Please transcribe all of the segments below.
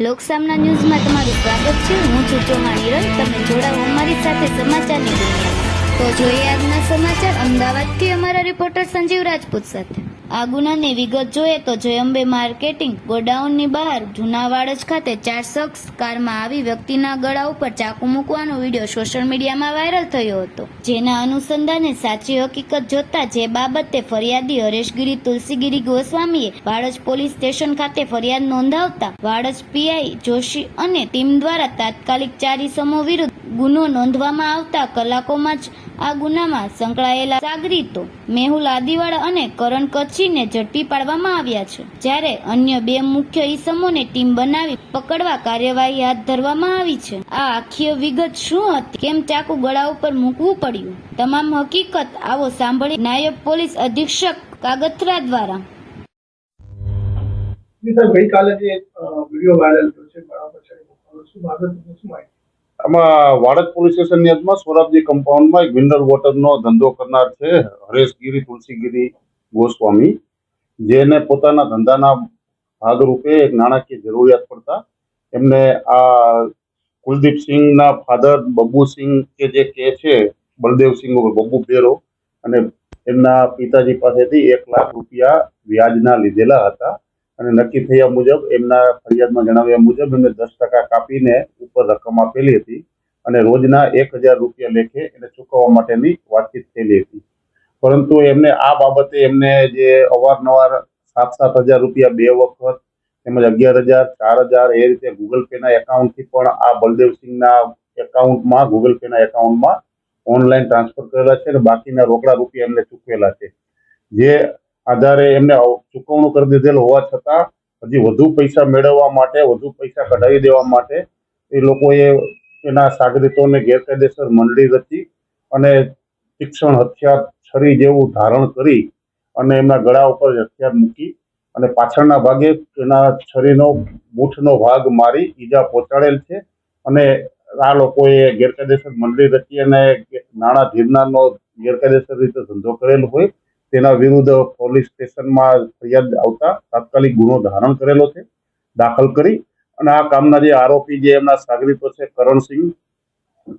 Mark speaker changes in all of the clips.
Speaker 1: લોકસામના ન્યૂઝમાં તમારું સ્વાગત છે. હું છું ચૌહાણ હિરલ. તમે જોડાઓ અમારી સાથે સમાચારની દુનિયામાં. તો જોઈએ આજના સમાચાર. અમદાવાદથી અમારા રિપોર્ટર સંજીવ રાજપૂત સાથે. આ ગુનાની વિગત જોઈએ તો જયંબે માર્કેટિંગ ગોડાઉનની બહાર જૂના વાડજ ખાતે ચાર શખ્સ કારમાં આવી વ્યક્તિના ગળા ઉપર ચાકુ મૂકવાનો વીડિયો સોશિયલ મીડિયામાં વાયરલ થયો હતો. જેના અનુસંધાને સાચી હકીકત જોતા જે બાબતે ફરિયાદી હરેશગીરી તુલસીગીરી ગોસ્વામીએ વાડજ પોલીસ સ્ટેશન ખાતે ફરિયાદ નોંધાવતા વાડજ પીઆઈ જોશી અને ટીમ દ્વારા તાત્કાલિક ચારી સમો વિરુદ્ધ ગુનો નોંધવામાં આવતા કલાકોમાં જ આ ગુનામાં સંકળાયેલા સાગરીતો મેહુલ આદિવાળા અને કરણ કચ્છીને ઝડપી પાડવામાં આવ્યા છે. જ્યારે અન્ય બે મુખ્ય ઈસમોને ટીમ બનાવી પકડવા કાર્યવાહી હાથ ધરવામાં આવી છે. આ આખી વિગત શું હતી? કેમ ચાકુ ગળા ઉપર મૂકવું પડ્યું? તમામ હકીકત આવો સાંભળી નાયબ પોલીસ અધિક્ષક કાગથરા દ્વારા.
Speaker 2: ગઈકાલે જે વીડિયો વાયરલ થયો છે શું બાબત શું માહિતી?
Speaker 3: આમાં વાડજ પોલીસ સ્ટેશનની હદમાં સોરાબજી કમ્પાઉન્ડમાં એક મિનરલ વોટરનો ધંધો કરનાર છે, હરેશગીરી, તુલસીગીરી ગોસ્વામી, જેને પોતાના ધંધાના ભાગરૂપે એક નાણાકીય જરૂરિયાત પડતા એમને આ કુલદીપસિંહના ફાધર બબ્બુસિંહ કે જે કે છે બળદેવસિંહ ઉર્ફ બબ્બુ બેરો અને એમના પિતાજી પાસેથી એક લાખ રૂપિયા વ્યાજના લીધેલા હતા. અને નક્કી થયા મુજબ, એમના ફરિયાદમાં જણાવ્યા મુજબ, એમને દસ ટકા કાપીને ઉપર રકમ આપેલી હતી અને રોજના એક હજાર રૂપિયા લેખે એને ચૂકવવા માટેની વાતચીત થયેલી હતી. પરંતુ એમને આ બાબતે એમને જે અવારનવાર સાત સાત હજાર રૂપિયા બે વખત તેમજ અગિયાર હજાર, ચાર હજાર એ રીતે ગૂગલ પેના એકાઉન્ટથી પણ આ બલદેવસિંહના એકાઉન્ટમાં ગૂગલ પેના એકાઉન્ટમાં ઓનલાઈન ટ્રાન્સફર કરેલા છે અને બાકીના રોકડા રૂપિયા એમને ચૂકવેલા છે. જે આધારે એમને ચૂકવણું કરી દીધેલ હોવા છતાં હજી વધુ પૈસા મેળવવા માટે, વધુ પૈસા કઢાવી દેવા માટે એ લોકોએ એના સાગરીતોને ગેરકાયદેસર મંડળી રચી અને શિક્ષણ હથિયાર છરી જેવું ધારણ કરી અને એમના ગળા ઉપર હથિયાર મૂકી અને પાછળના ભાગે એના છરીનો મૂઠનો ભાગ મારી ઈજા પહોંચાડેલ છે અને આ લોકોએ ગેરકાયદેસર મંડળી રચી અને નાણાં ધીરનારનો ગેરકાયદેસર રીતે ધંધો કરેલ હોય તેના વિરુદ્ધ પોલીસ સ્ટેશનમાં ફરિયાદ આવતા તાત્કાલિક ગુનો ધારણ કરેલો છે, દાખલ કરી અને આ કામના જે આરોપી જે એમના સાગરીતો છે, કરણસિંહ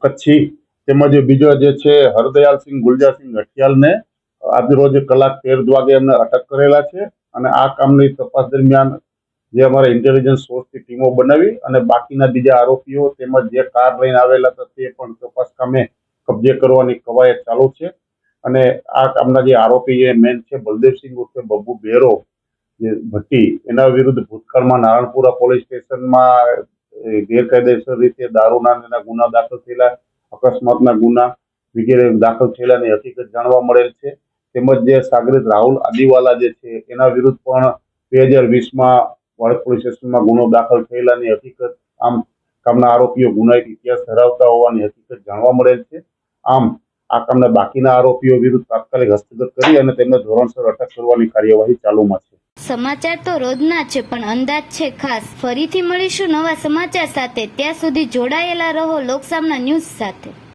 Speaker 3: કચ્છી તેમજ બીજો જે છે, હરદયાલસિંહ ગુલજારસિંહ ગઠિયાલને આજરોજ કલાક તેર વાગે એમને અટક કરેલા છે અને આ કામની તપાસ દરમિયાન જે અમારા ઇન્ટેલિજન્સ સોર્સની ટીમો બનાવી અને બાકીના બીજા આરોપીઓ તેમજ જે કાર લઈને આવેલા હતા તે પણ તપાસ કામે કબજે કરવાની કવાયત ચાલુ છે. અને આ કામના જે આરોપી જે મેન છે બલદેવસિંહ ઉર્ફે બબ્બુ બેરો જે ભટ્ટી, એના વિરુદ્ધ ભૂતકાળમાં નારણપુરા પોલીસ સ્ટેશનમાં ગેરકાયદેસર રીતે દારૂના એના ગુના દાખલ થયેલા, અકસ્માતના ગુના વગેરે દાખલ થયેલાની હકીકત જાણવા મળેલ છે. તેમજ જે સાગરિત રાહુલ આદિવાલા જે છે, એના વિરુદ્ધ પણ બે હજાર વીસમાં વાડજ પોલીસ સ્ટેશનમાં ગુનો દાખલ થયેલાની હકીકત, આમ કામના આરોપીઓ ગુનાહિત ઇતિહાસ ધરાવતા હોવાની હકીકત જાણવા મળેલ છે. આમ આ કામના બાકીના આરોપીઓ વિરુદ્ધ તાત્કાલિક હસ્તગત કરી અને તેમને ધોરણસર અટક કરવાની કાર્યવાહી ચાલુમાં છે.
Speaker 1: સમાચાર તો રોજના છે, પણ અંદાજ છે ખાસ. ફરીથી મળીશું નવા સમાચાર સાથે. ત્યાં સુધી જોડાયેલા રહો લોકસામના ન્યૂઝ સાથે.